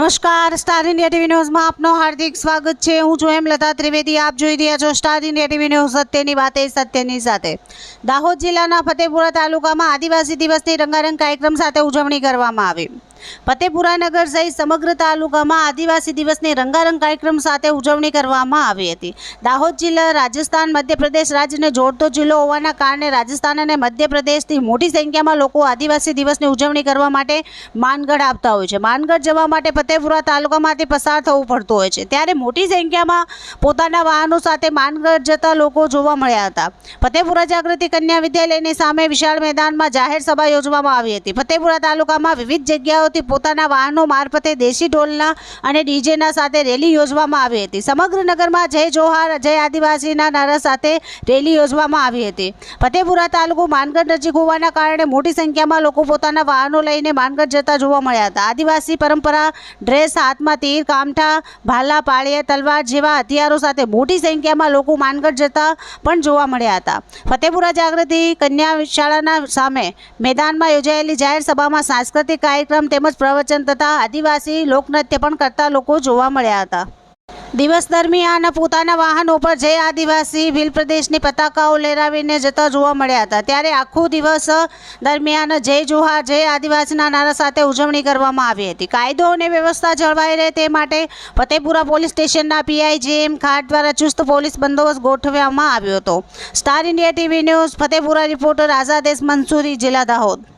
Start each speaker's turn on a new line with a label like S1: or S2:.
S1: નમસ્કાર star India TV ન્યૂઝમાં આપનું હાર્દિક સ્વાગત છે. હું છું હેમલતા ત્રિવેદી. આપ જોઈ રહ્યા છો સ્ટાર ઇન્ડિયા ટીવી ન્યૂઝ સત્યની વાતે, સત્યની સાથે. દાહોદ જિલ્લાના ફતેપુરા તાલુકામાં આદિવાસી દિવસની રંગારંગ કાર્યક્રમ સાથે ઉજવણી કરવામાં આવી. ફતેપુરા નગર સહિત સમગ્ર તાલુકામાં આદિવાસી દિવસની રંગારંગ કાર્યક્રમ સાથે ઉજવણી કરવામાં આવી હતી. દાહોદ જિલ્લા, રાજસ્થાન, મધ્યપ્રદેશ રાજ્યને જોડતો જિલ્લો હોવાના કારણે રાજસ્થાન અને મધ્યપ્રદેશથી મોટી સંખ્યામાં લોકો આદિવાસી દિવસની ઉજવણી કરવા માટે માનગઢ આપતા હોય છે. માનગઢ જવા માટે ફતેપુરા તાલુકામાંથી પસાર થવું પડતું હોય છે. ત્યારે મોટી સંખ્યામાં પોતાના વાહનો સાથે માનગઢ જતા લોકો જોવા મળ્યા હતા. ફતેપુરા જાગૃતિ કન્યા વિદ્યાલયની સામે વિશાળ મેદાનમાં જાહેર સભા યોજવામાં આવી હતી. ફતેપુરા તાલુકામાં વિવિધ જગ્યાઓથી પોતાના વાહનો મારફતે દેશી ઢોલના અને ડીજેના સાથે રેલી યોજવામાં આવી હતી. સમગ્ર નગરમાં જય જોહાર, જય આદિવાસીના નારા સાથે રેલી યોજવામાં આવી હતી. ફતેપુરા તાલુકો માનગઢ નજીક હોવાના કારણે મોટી સંખ્યામાં લોકો પોતાના વાહનો લઈને માનગઢ જતા જોવા મળ્યા હતા. આદિવાસી પરંપરા, ડ્રેસ, હાથમાં તીર, કામઠા, ભાલા, પાળીયા, તલવાર જેવા હથિયારો સાથે મોટી સંખ્યામાં લોકો માનગઢ જતા પણ જોવા મળ્યા હતા. ફતેપુરા જાગૃતિ કન્યા શાળાના સામે મેદાનમાં યોજાયેલી જાહેર સભામાં સાંસ્કૃતિક કાર્યક્રમ તેમજ પ્રવચન તથા આદિવાસી લોકનૃત્ય પણ કરતા લોકો જોવા મળ્યા હતા. દિવસ દરમિયાન પોતાના વાહનો પર જય આદિવાસી ભીલ પ્રદેશની પતાકાઓ લહેરાવીને જતા જોવા મળ્યા હતા. ત્યારે આખો દિવસ દરમિયાન જય જોહાર, જય આદિવાસીના નારા સાથે ઉજવણી કરવામાં આવી હતી. કાયદો અને વ્યવસ્થા જળવાઈ રહે તે માટે ફતેપુરા પોલીસ સ્ટેશનના પીઆઈ જેએમ ખાટ દ્વારા ચુસ્ત પોલીસ બંદોબસ્ત ગોઠવવામાં આવ્યો હતો. Star India TV news Fatepura reporter Azadesh Mansuri, જિલ્લા દાહોદ.